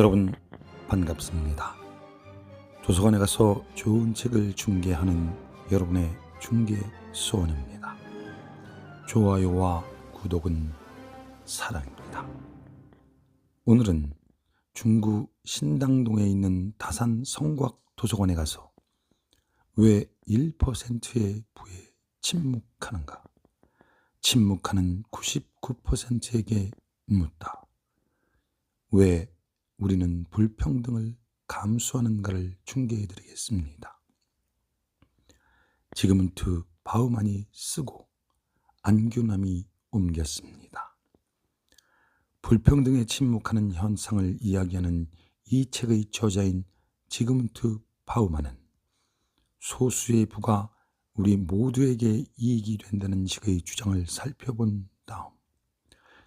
여러분 반갑습니다. 도서관에 가서 좋은 책을 중개하는 여러분의 중개 소원입니다. 좋아요와 구독은 사랑입니다. 오늘은 중구 신당동에 있는 다산 성곽 도서관에 가서 왜 1%의 부에 침묵하는가? 침묵하는 99%에게 묻다. 왜 우리는 불평등을 감수하는가를 중개해 드리겠습니다. 지금은 트 바우만이 쓰고 안규남이 옮겼습니다. 불평등에 침묵하는 현상을 이야기하는 이 책의 저자인 지금은트 바우만은 소수의 부가 우리 모두에게 이익이 된다는 식의 주장을 살펴본 다음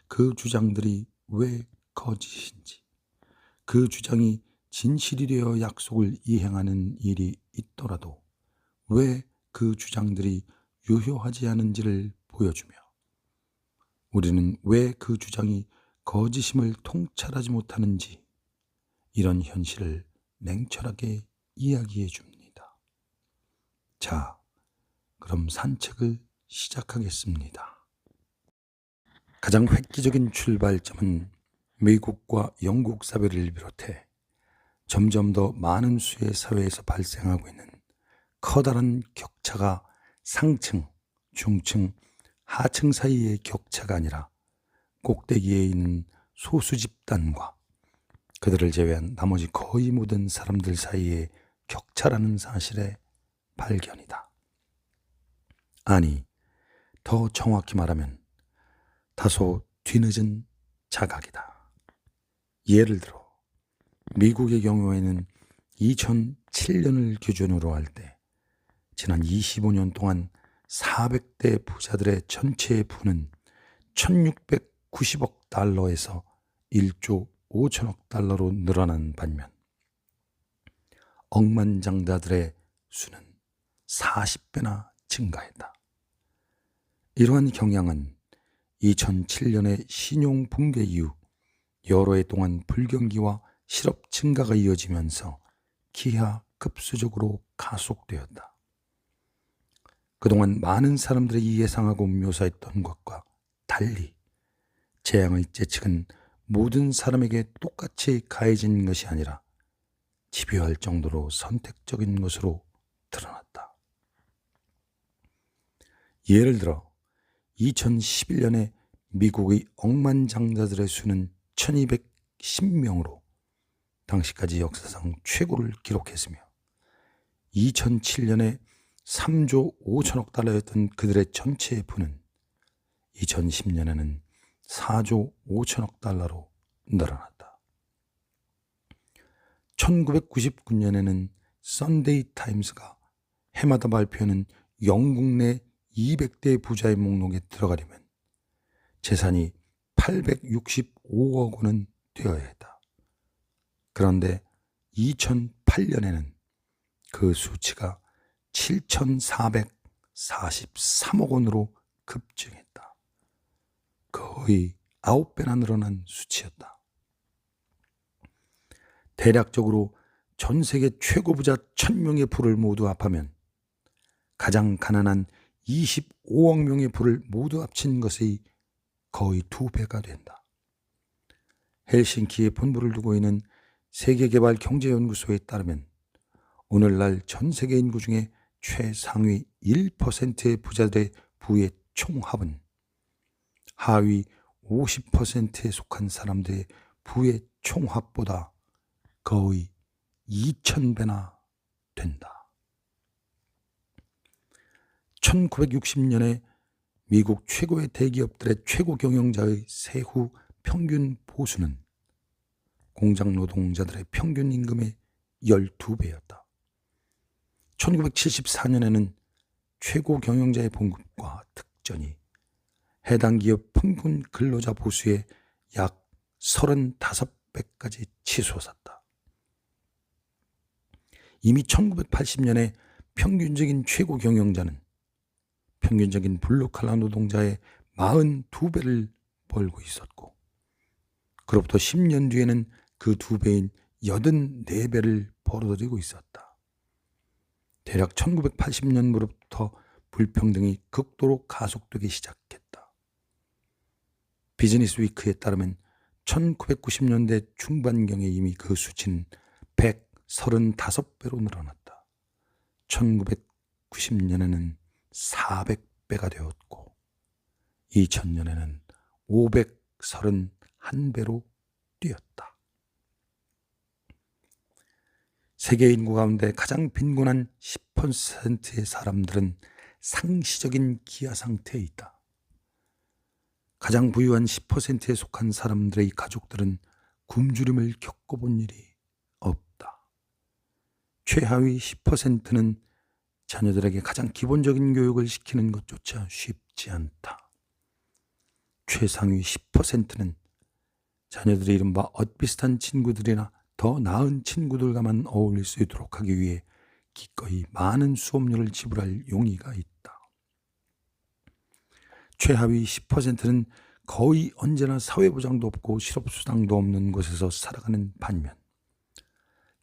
그 주장들이 왜 거짓인지 그 주장이 진실이 되어 약속을 이행하는 일이 있더라도 왜 그 주장들이 유효하지 않은지를 보여주며 우리는 왜 그 주장이 거짓임을 통찰하지 못하는지 이런 현실을 냉철하게 이야기해 줍니다. 자, 그럼 산책을 시작하겠습니다. 가장 획기적인 출발점은 미국과 영국 사회를 비롯해 점점 더 많은 수의 사회에서 발생하고 있는 커다란 격차가 상층, 중층, 하층 사이의 격차가 아니라 꼭대기에 있는 소수 집단과 그들을 제외한 나머지 거의 모든 사람들 사이의 격차라는 사실의 발견이다. 아니, 더 정확히 말하면 다소 뒤늦은 자각이다. 예를 들어, 미국의 경우에는 2007년을 기준으로 할 때, 지난 25년 동안 400대 부자들의 전체 부는 1690억 달러에서 1조 5천억 달러로 늘어난 반면, 억만장자들의 수는 40배나 증가했다. 이러한 경향은 2007년의 신용 붕괴 이후 여러 해 동안 불경기와 실업 증가가 이어지면서 기하 급수적으로 가속되었다. 그동안 많은 사람들이 예상하고 묘사했던 것과 달리 재앙의 재측은 모든 사람에게 똑같이 가해진 것이 아니라 집요할 정도로 선택적인 것으로 드러났다. 예를 들어 2011년에 미국의 억만장자들의 수는 1210명으로 당시까지 역사상 최고를 기록했으며 2007년에 3조 5천억 달러였던 그들의 전체 부는 2010년에는 4조 5천억 달러로 늘어났다. 1999년에는 썬데이 타임스가 해마다 발표하는 영국 내 200대 부자의 목록에 들어가려면 재산이 865억 원은 되어야 했다. 그런데 2008년에는 그 수치가 7,443억 원으로 급증했다. 거의 9배나 늘어난 수치였다. 대략적으로 전 세계 최고 부자 1000명의 부를 모두 합하면 가장 가난한 25억 명의 부를 모두 합친 것의 거의 두 배가 된다. 헬싱키에 본부를 두고 있는 세계개발경제연구소에 따르면 오늘날 전 세계 인구 중에 최상위 1%의 부자들의 부의 총합은 하위 50%에 속한 사람들의 부의 총합보다 거의 2,000배나 된다. 1960년에 미국 최고의 대기업들의 최고 경영자의 세후 평균 보수는 공장 노동자들의 평균 임금의 12배였다. 1974년에는 최고 경영자의 봉급과 특전이 해당 기업 평균 근로자 보수의 약 35배까지 치솟았다. 이미 1980년에 평균적인 최고 경영자는 평균적인 블루칼라 노동자의 42배를 벌고 있었고, 그로부터 10년 뒤에는 그 두 배인 84배를 벌어들이고 있었다. 대략 1980년부터 불평등이 극도로 가속되기 시작했다. 비즈니스 위크에 따르면 1990년대 중반경에 이미 그 수치는 135배로 늘어났다. 1990년에는 400배가 되었고 2000년에는 531배로 뛰었다. 세계 인구 가운데 가장 빈곤한 10%의 사람들은 상시적인 기아 상태에 있다. 가장 부유한 10%에 속한 사람들의 가족들은 굶주림을 겪어본 일이 없다. 최하위 10%는 자녀들에게 가장 기본적인 교육을 시키는 것조차 쉽지 않다. 최상위 10%는 자녀들이 이른바 엇비슷한 친구들이나 더 나은 친구들과만 어울릴 수 있도록 하기 위해 기꺼이 많은 수업료를 지불할 용의가 있다. 최하위 10%는 거의 언제나 사회보장도 없고 실업수당도 없는 곳에서 살아가는 반면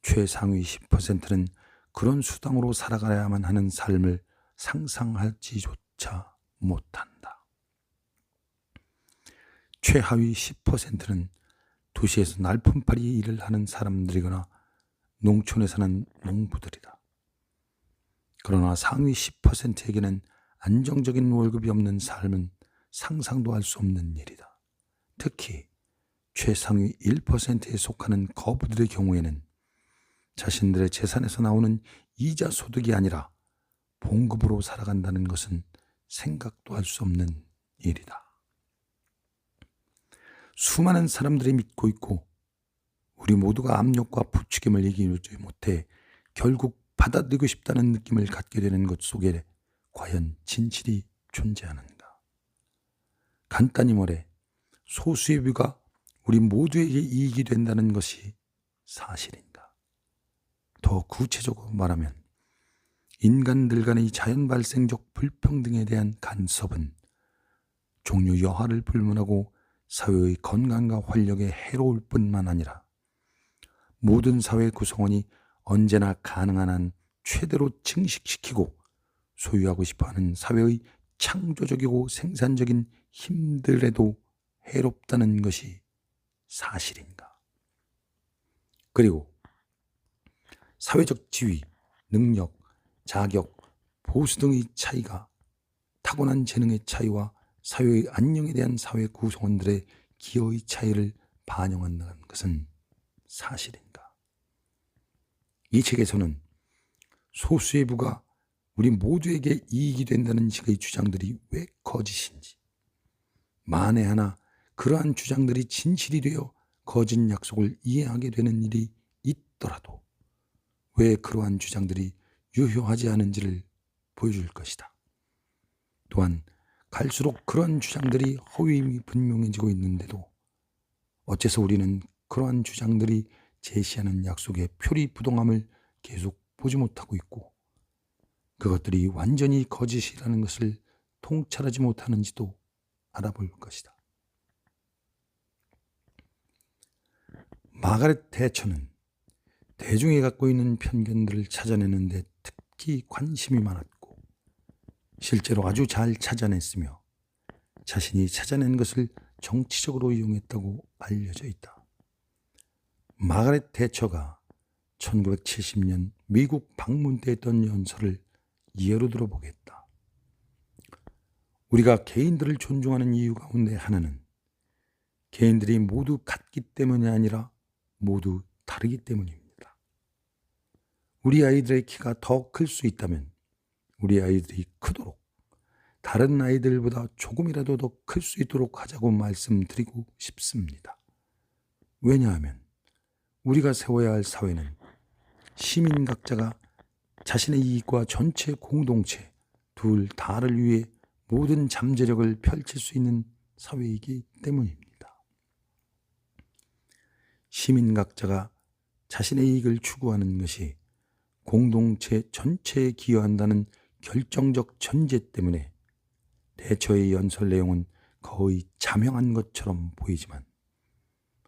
최상위 10%는 그런 수당으로 살아가야만 하는 삶을 상상하지조차 못한다. 최하위 10%는 도시에서 날품팔이 일을 하는 사람들이거나 농촌에 사는 농부들이다. 그러나 상위 10%에게는 안정적인 월급이 없는 삶은 상상도 할 수 없는 일이다. 특히 최상위 1%에 속하는 거부들의 경우에는 자신들의 재산에서 나오는 이자 소득이 아니라 봉급으로 살아간다는 것은 생각도 할 수 없는 일이다. 수많은 사람들이 믿고 있고 우리 모두가 압력과 부추김을 이기지 못해 결국 받아들이고 싶다는 느낌을 갖게 되는 것 속에 과연 진실이 존재하는가? 간단히 말해 소수의 뷰가 우리 모두에게 이익이 된다는 것이 사실인가? 더 구체적으로 말하면 인간들 간의 자연 발생적 불평등에 대한 간섭은 종류 여하를 불문하고 사회의 건강과 활력에 해로울 뿐만 아니라 모든 사회 구성원이 언제나 가능한 한 최대로 증식시키고 소유하고 싶어 하는 사회의 창조적이고 생산적인 힘들에도 해롭다는 것이 사실인가? 그리고 사회적 지위, 능력, 자격, 보수 등의 차이가 타고난 재능의 차이와 사회의 안녕에 대한 사회 구성원들의 기여의 차이를 반영한다는 것은 사실인가? 이 책에서는 소수의 부가 우리 모두에게 이익이 된다는 식의 주장들이 왜 거짓인지, 만에 하나 그러한 주장들이 진실이 되어 거짓 약속을 이해하게 되는 일이 있더라도 왜 그러한 주장들이 유효하지 않은지를 보여줄 것이다. 또한 갈수록 그러한 주장들이 허위임이 분명해지고 있는데도 어째서 우리는 그러한 주장들이 제시하는 약속의 표리 부동함을 계속 보지 못하고 있고 그것들이 완전히 거짓이라는 것을 통찰하지 못하는지도 알아볼 것이다. 마가렛 대처는 대중이 갖고 있는 편견들을 찾아내는데 특히 관심이 많았고 실제로 아주 잘 찾아냈으며 자신이 찾아낸 것을 정치적으로 이용했다고 알려져 있다. 마가렛 대처가 1970년 미국 방문 때 했던 연설을 예로 들어보겠다. 우리가 개인들을 존중하는 이유 가운데 하나는 개인들이 모두 같기 때문이 아니라 모두 다르기 때문입니다. 우리 아이들의 키가 더 클 수 있다면 우리 아이들이 크도록 다른 아이들보다 조금이라도 더 클 수 있도록 하자고 말씀드리고 싶습니다. 왜냐하면 우리가 세워야 할 사회는 시민 각자가 자신의 이익과 전체 공동체 둘 다를 위해 모든 잠재력을 펼칠 수 있는 사회이기 때문입니다. 시민 각자가 자신의 이익을 추구하는 것이 공동체 전체에 기여한다는 결정적 전제 때문에 대처의 연설 내용은 거의 자명한 것처럼 보이지만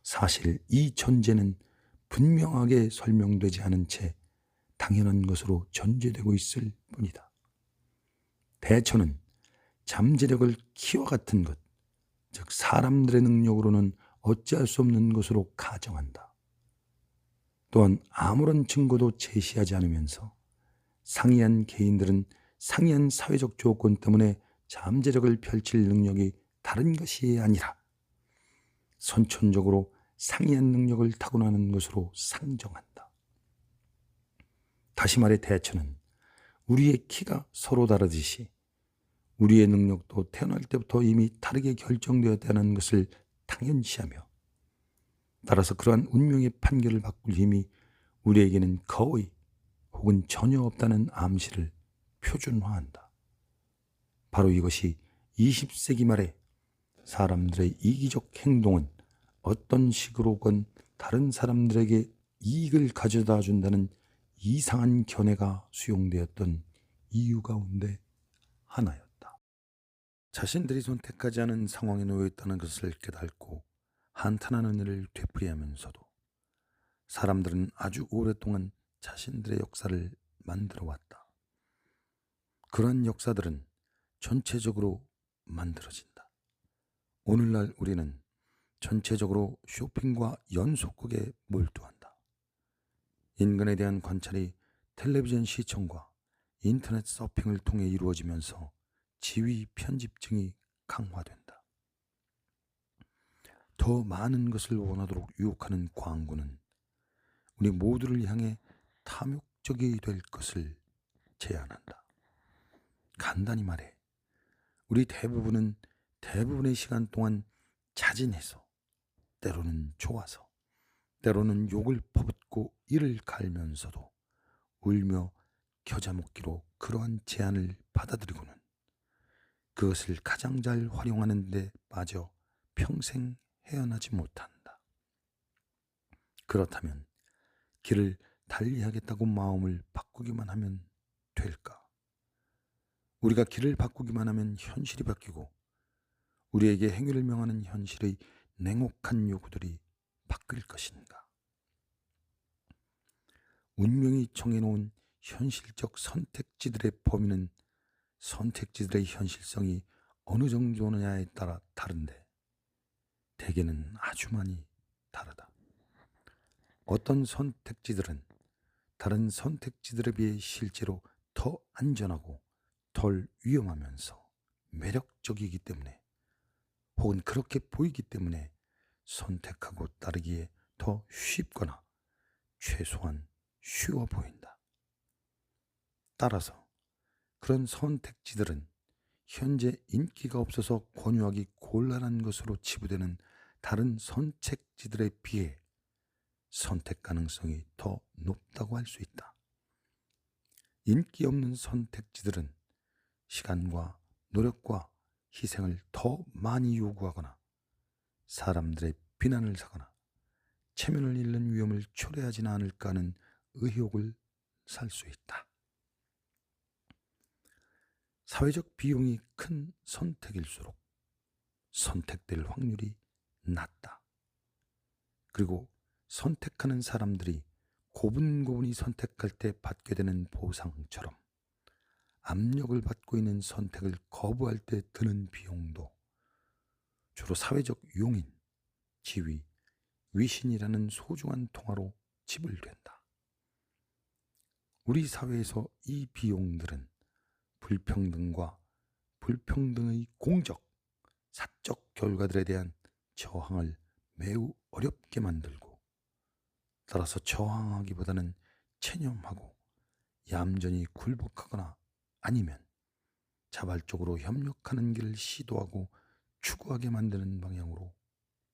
사실 이 존재는 분명하게 설명되지 않은 채 당연한 것으로 전제되고 있을 뿐이다. 대처는 잠재력을 키와 같은 것, 즉 사람들의 능력으로는 어찌할 수 없는 것으로 가정한다. 또한 아무런 증거도 제시하지 않으면서 상이한 개인들은 상이한 사회적 조건 때문에 잠재력을 펼칠 능력이 다른 것이 아니라 선천적으로 상이한 능력을 타고나는 것으로 상정한다. 다시 말해 대처는 우리의 키가 서로 다르듯이 우리의 능력도 태어날 때부터 이미 다르게 결정되었다는 것을 당연시하며 따라서 그러한 운명의 판결을 바꿀 힘이 우리에게는 거의 혹은 전혀 없다는 암시를 표준화한다. 바로 이것이 20세기 말에 사람들의 이기적 행동은 어떤 식으로건 다른 사람들에게 이익을 가져다 준다는 이상한 견해가 수용되었던 이유 가운데 하나였다. 자신들이 선택하지 않은 상황에 놓여 있다는 것을 깨닫고 한탄하는 일을 되풀이하면서도 사람들은 아주 오랫동안 자신들의 역사를 만들어 왔다. 그러한 역사들은 전체적으로 만들어진다. 오늘날 우리는 전체적으로 쇼핑과 연속극에 몰두한다. 인간에 대한 관찰이 텔레비전 시청과 인터넷 서핑을 통해 이루어지면서 지위 편집증이 강화된다. 더 많은 것을 원하도록 유혹하는 광고는 우리 모두를 향해 탐욕적이 될 것을 제안한다. 간단히 말해, 우리 대부분은 대부분의 시간 동안 자진해서 때로는 좋아서, 때로는 욕을 퍼붓고 이를 갈면서도 울며 겨자먹기로 그러한 제안을 받아들이고는 그것을 가장 잘 활용하는 데 빠져 평생 헤어나지 못한다. 그렇다면 길을 달리하겠다고 마음을 바꾸기만 하면 될까? 우리가 길을 바꾸기만 하면 현실이 바뀌고 우리에게 행위를 명하는 현실의 냉혹한 요구들이 바뀔 것인가? 운명이 정해놓은 현실적 선택지들의 범위는 선택지들의 현실성이 어느 정도느냐에 따라 다른데 대개는 아주 많이 다르다. 어떤 선택지들은 다른 선택지들에 비해 실제로 더 안전하고 덜 위험하면서 매력적이기 때문에 혹은 그렇게 보이기 때문에 선택하고 따르기에 더 쉽거나 최소한 쉬워 보인다. 따라서 그런 선택지들은 현재 인기가 없어서 권유하기 곤란한 것으로 치부되는 다른 선택지들에 비해 선택 가능성이 더 높다고 할 수 있다. 인기 없는 선택지들은 시간과 노력과 희생을 더 많이 요구하거나 사람들의 비난을 사거나 체면을 잃는 위험을 초래하지는 않을까 하는 의혹을 살 수 있다. 사회적 비용이 큰 선택일수록 선택될 확률이 낮다. 그리고 선택하는 사람들이 고분고분히 선택할 때 받게 되는 보상처럼 압력을 받고 있는 선택을 거부할 때 드는 비용도 주로 사회적 용인, 지위, 위신이라는 소중한 통화로 지불된다. 우리 사회에서 이 비용들은 불평등과 불평등의 공적, 사적 결과들에 대한 저항을 매우 어렵게 만들고 따라서 저항하기보다는 체념하고 얌전히 굴복하거나 아니면 자발적으로 협력하는 길을 시도하고 추구하게 만드는 방향으로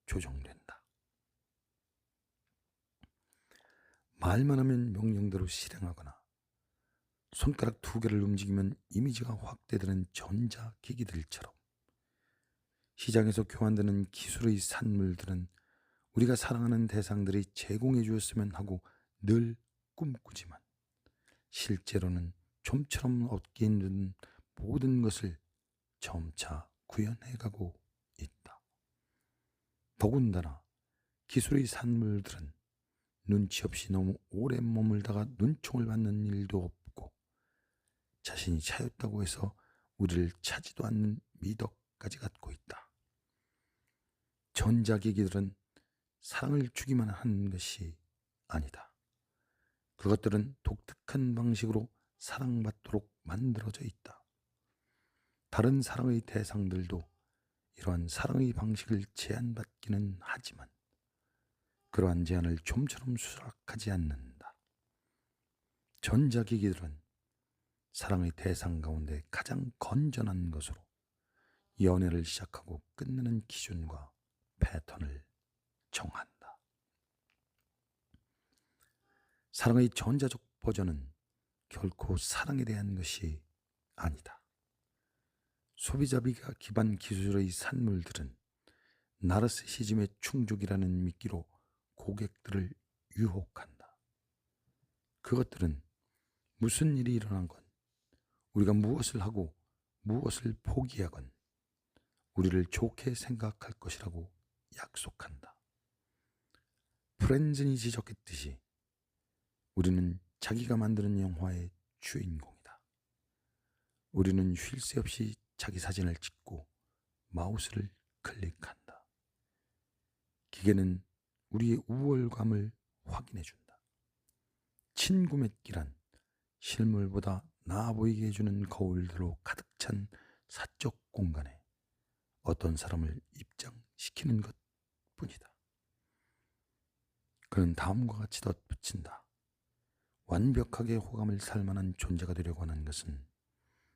조정된다. 말만 하면 명령대로 실행하거나 손가락 두 개를 움직이면 이미지가 확대되는 전자기기들처럼 시장에서 교환되는 기술의 산물들은 우리가 사랑하는 대상들이 제공해 주었으면 하고 늘 꿈꾸지만 실제로는 좀처럼 얻기 힘든 모든 것을 점차 구현해가고 있다. 더군다나 기술의 산물들은 눈치 없이 너무 오래 머물다가 눈총을 받는 일도 없고 자신이 차였다고 해서 우리를 차지도 않는 미덕까지 갖고 있다. 전자기기들은 사랑을 주기만 하는 것이 아니다. 그것들은 독특한 방식으로 사랑받도록 만들어져 있다. 다른 사랑의 대상들도 이러한 사랑의 방식을 제한받기는 하지만 그러한 제한을 좀처럼 수락하지 않는다. 전자기기들은 사랑의 대상 가운데 가장 건전한 것으로 연애를 시작하고 끝내는 기준과 패턴을 정한다. 사랑의 전자적 버전은 결코 사랑에 대한 것이 아니다. 소비자 비가 기반 기술의 산물들은 나르시시즘의 충족이라는 미끼로 고객들을 유혹한다. 그것들은 무슨 일이 일어난 건 우리가 무엇을 하고 무엇을 포기하건 우리를 좋게 생각할 것이라고 약속한다. 프렌즌이 지적했듯이 우리는 자기가 만드는 영화의 주인공이다. 우리는 쉴 새 없이 자기 사진을 찍고 마우스를 클릭한다. 기계는 우리의 우월감을 확인해 준다. 친구 맺기란 실물보다 나아 보이게 해주는 거울들로 가득 찬 사적 공간에 어떤 사람을 입장시키는 것 뿐이다. 그는 다음과 같이 덧붙인다. 완벽하게 호감을 살 만한 존재가 되려고 하는 것은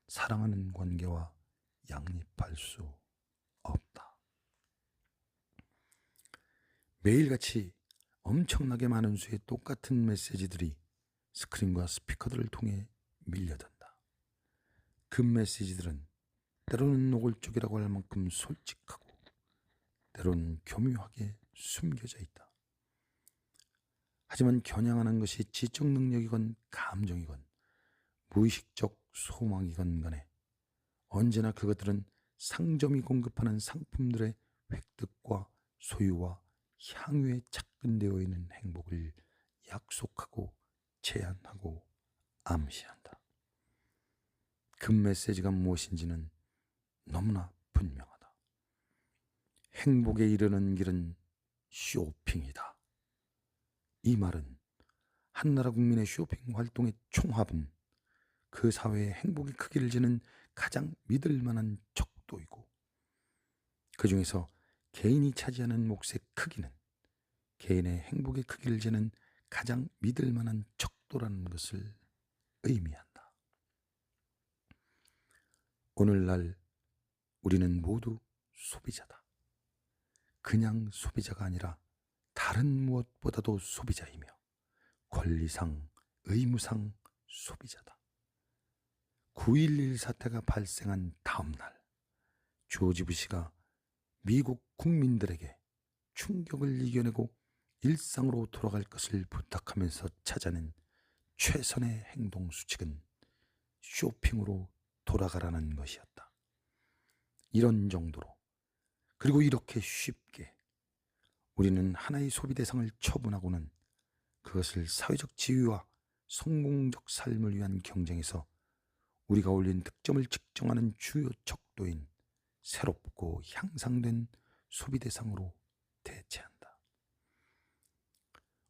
사랑하는 관계와 양립할 수 없다. 매일같이 엄청나게 많은 수의 똑같은 메시지들이 스크린과 스피커들을 통해 밀려든다. 그 메시지들은 때로는 노골적이라고 할 만큼 솔직하고 때로는 교묘하게 숨겨져 있다. 하지만 겨냥하는 것이 지적 능력이건 감정이건 무의식적 소망이건 간에 언제나 그것들은 상점이 공급하는 상품들의 획득과 소유와 향유에 착근되어 있는 행복을 약속하고 제안하고 암시한다. 그 메시지가 무엇인지는 너무나 분명하다. 행복에 이르는 길은 쇼핑이다. 이 말은 한나라 국민의 쇼핑 활동의 총합은 그 사회의 행복의 크기를 재는 가장 믿을 만한 척도이고 그 중에서 개인이 차지하는 몫의 크기는 개인의 행복의 크기를 재는 가장 믿을 만한 척도라는 것을 의미한다. 오늘날 우리는 모두 소비자다. 그냥 소비자가 아니라 다른 무엇보다도 소비자이며 권리상, 의무상 소비자다. 9.11 사태가 발생한 다음 날, 조지 부시가 미국 국민들에게 충격을 이겨내고 일상으로 돌아갈 것을 부탁하면서 찾아낸 최선의 행동 수칙은 쇼핑으로 돌아가라는 것이었다. 이런 정도로 그리고 이렇게 쉽게 우리는 하나의 소비 대상을 처분하고는 그것을 사회적 지위와 성공적 삶을 위한 경쟁에서 우리가 올린 득점을 측정하는 주요 척도인 새롭고 향상된 소비 대상으로 대체한다.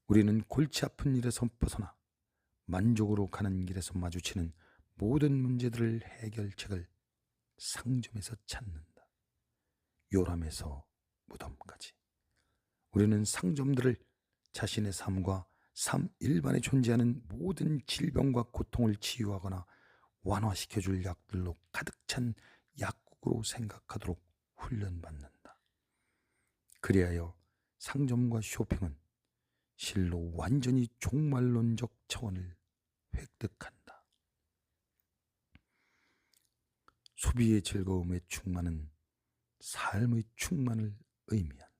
우리는 골치 아픈 일에서 벗어나 만족으로 가는 길에서 마주치는 모든 문제들을 해결책을 상점에서 찾는다. 요람에서 무덤까지. 우리는 상점들을 자신의 삶과 삶 일반에 존재하는 모든 질병과 고통을 치유하거나 완화시켜 줄 약들로 가득 찬 약국으로 생각하도록 훈련받는다. 그리하여 상점과 쇼핑은 실로 완전히 종말론적 차원을 획득한다. 소비의 즐거움의 충만은 삶의 충만을 의미한다.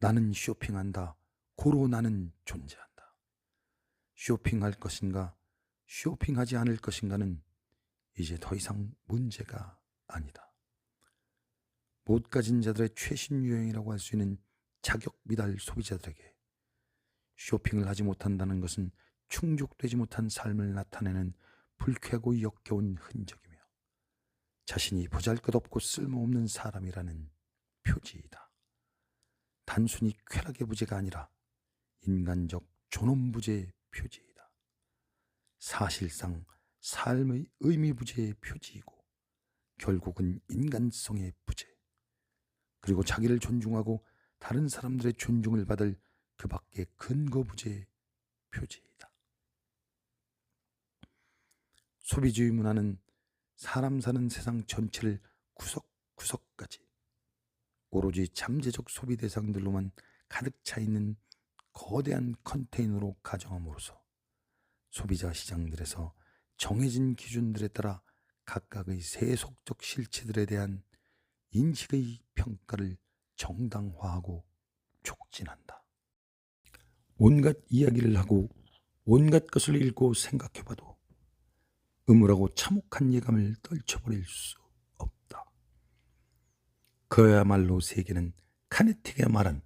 나는 쇼핑한다. 고로 나는 존재한다. 쇼핑할 것인가, 쇼핑하지 않을 것인가는 이제 더 이상 문제가 아니다. 못 가진 자들의 최신 유행이라고 할 수 있는 자격 미달 소비자들에게 쇼핑을 하지 못한다는 것은 충족되지 못한 삶을 나타내는 불쾌하고 역겨운 흔적이며 자신이 보잘 것 없고 쓸모없는 사람이라는 표지이다. 단순히 쾌락의 부재가 아니라 인간적 존엄 부재의 표지이다. 사실상 삶의 의미 부재의 표지이고 결국은 인간성의 부재. 그리고 자기를 존중하고 다른 사람들의 존중을 받을 그 밖의 근거 부재의 표지이다. 소비주의 문화는 사람 사는 세상 전체를 구석구석까지 오로지 잠재적 소비 대상들로만 가득 차 있는 거대한 컨테이너로 가정함으로써 소비자 시장들에서 정해진 기준들에 따라 각각의 세속적 실체들에 대한 인식의 평가를 정당화하고 촉진한다. 온갖 이야기를 하고 온갖 것을 읽고 생각해봐도 음울하고 참혹한 예감을 떨쳐버릴 수. 그야말로 세계는 카네틱가 말한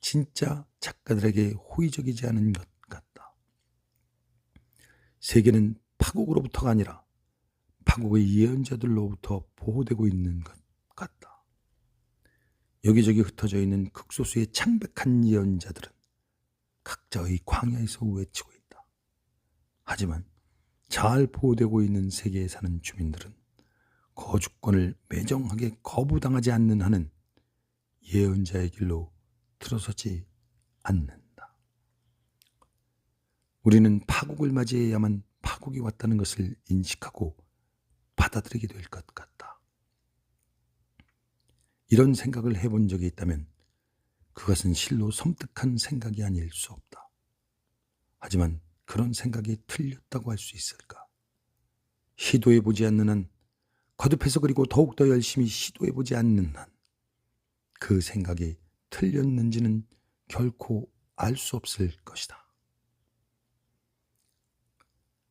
진짜 작가들에게 호의적이지 않은 것 같다. 세계는 파국으로부터가 아니라 파국의 예언자들로부터 보호되고 있는 것 같다. 여기저기 흩어져 있는 극소수의 창백한 예언자들은 각자의 광야에서 외치고 있다. 하지만 잘 보호되고 있는 세계에 사는 주민들은 거주권을 매정하게 거부당하지 않는 한은 예언자의 길로 들어서지 않는다. 우리는 파국을 맞이해야만 파국이 왔다는 것을 인식하고 받아들이게 될 것 같다. 이런 생각을 해본 적이 있다면 그것은 실로 섬뜩한 생각이 아닐 수 없다. 하지만 그런 생각이 틀렸다고 할 수 있을까? 시도해 보지 않는 한, 거듭해서 그리고 더욱더 열심히 시도해 보지 않는 한, 그 생각이 틀렸는지는 결코 알 수 없을 것이다.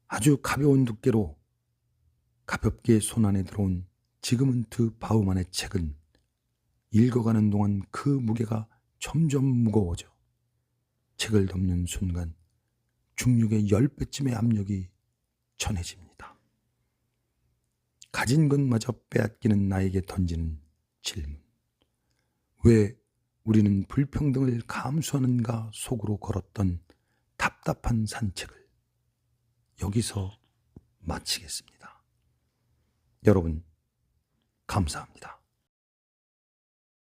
아주 가벼운 두께로 가볍게 손 안에 들어온 지금은트 바우만의 책은 읽어가는 동안 그 무게가 점점 무거워져 책을 덮는 순간 중력의 열 배쯤의 압력이 전해집니다. 가진 것마저 빼앗기는 나에게 던지는 질문. 왜 우리는 불평등을 감수하는가 속으로 걸었던 답답한 산책을 여기서 마치겠습니다. 여러분, 감사합니다.